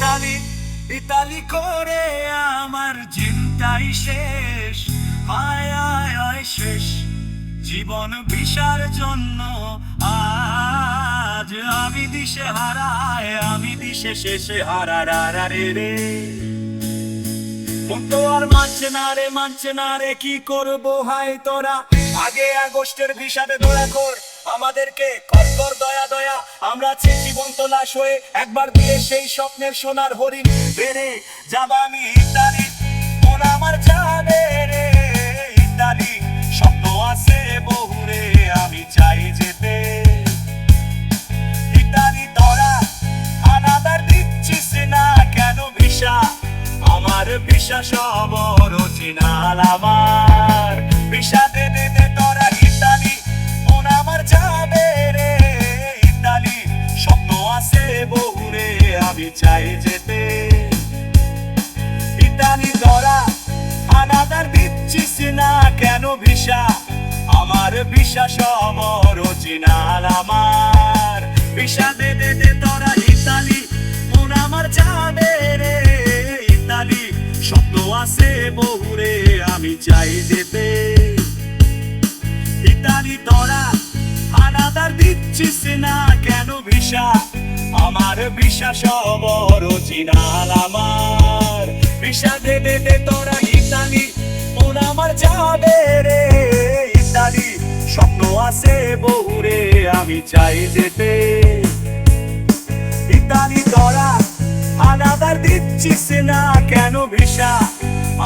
Italy Italy করে আমার চিন্তাই শেষ। হায় হায় হায়, শেষ। জীবন বিষার জন্য আজ আমি দিশে হারায় আমি দিশে শেষে হারা, রা, রে তো আর মানছে না রে, মানছে না রে, কি করব হাই তোরা? আগে আগস্টের বিষাদে দোয়া কর আমাদেরকে কর কর দয়া দয়া। আমরা আছি জীবন্ত লাশ হয়ে, একবার দিয়ে সেই স্বপ্নের সোনার হরিণ বেড়ে যাব আমি ইতালি। মন আমার যাবে রে, ইতালি, স্বপ্ন আছে বহুরে, আমি চাই যেতে। ইতালি তোরা আনাদার দিচ্ছিস না কেন ভিসা? আমার বিশ্বাস অবরচিনাল আমার। ভিসা আমি চাই যেতে ইতালি তোরা আনাদার দিচ্ছিস না কেন ভিসা? আমার বিশ্বাস অবরচিনাল আমার। ভিসা দে দে দে তোরা ইতালি, মন আমার যাবে রে ইতালি। স্বপ্ন আছে বহুরে আমি চাই যেতে। ইতালি তোরা আনাদার দিচ্ছিস না কেন ভিসা? বিশ্বাস অবরচিনাল আমার। ভিসা দে দে দে, তোরা ইতালি মন আমার যাবে রে। ইতালি স্বপ্ন আছে বহুরে, আমি চাই যেতে। ইতালি তোরা আনাদার দিচ্ছিস না কেন ভিসা?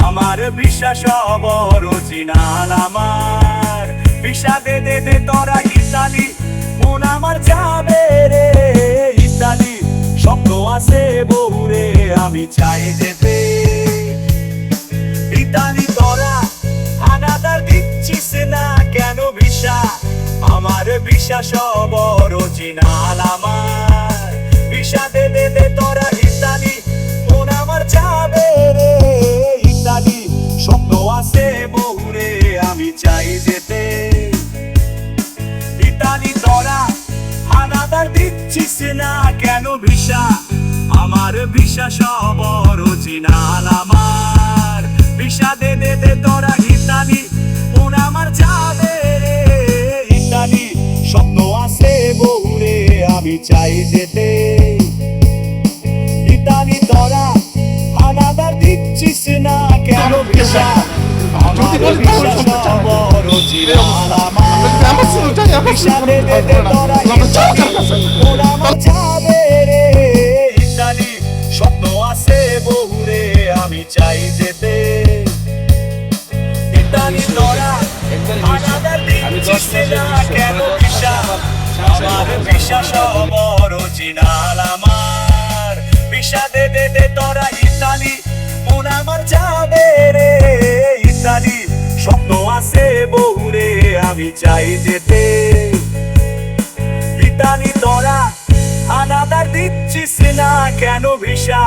আমার বিশ্বাস অবরচিনাল আমার। ভিসা দে দে দে, তোরা ইতালি মন আমার যাবে আছে বহুরে আমি চাই ইতালি দিচ্ছিস না কেন আমার বিশ্বাস অবরচিনাল আমার। দে দে দে তোরা ইতালি, মন আমার যাবে রে। ইতালি, স্বপ্ন আছে বহুরে আমি চাই যেতে ইতালি তোরা আনাদার দিচ্ছিস না কেন ভিসা? বিশ্বাস অবরচিনাল আমার ভিসা দে দে তোরা ইতালি মন আমার যাবে রে ইতালি স্বপ্ন আছে বহুরে আমি চাই যেতে ইতালি তোরা আনাদার দিচ্ছিস না কেন ভিসা আমার বহুরে আমি চাই যেতে। ইতালি তোরা আনাদার দিচ্ছিস না আমার বিশ্বাস অবরচিনাল আমার। ভিসা দে দে দে তোরা ইতালি মন আমার যাবে রে। ইতালি স্বপ্ন আছে বহুরে আমি চাই যেতে। ইতালি তোরা আনাদার দিচ্ছিস না কেন ভিসা?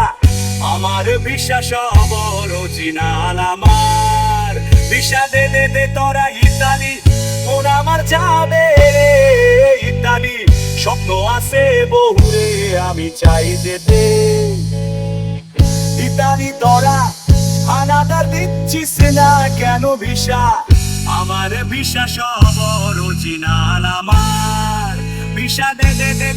আমার বিশ্বাস অবরচিনাল আমার। ভিসা দে দে তোরা ইতালি, মন আমার যাবে রে ইতালি। স্বপ্ন আছে বহুরে, আমি চাই যেতে। ইতালি তোরা আনাদার দিচ্ছিস না কেন ভিসা? আমার বিশ্বাস অবরচিনাল আমার। ভিসা দে দে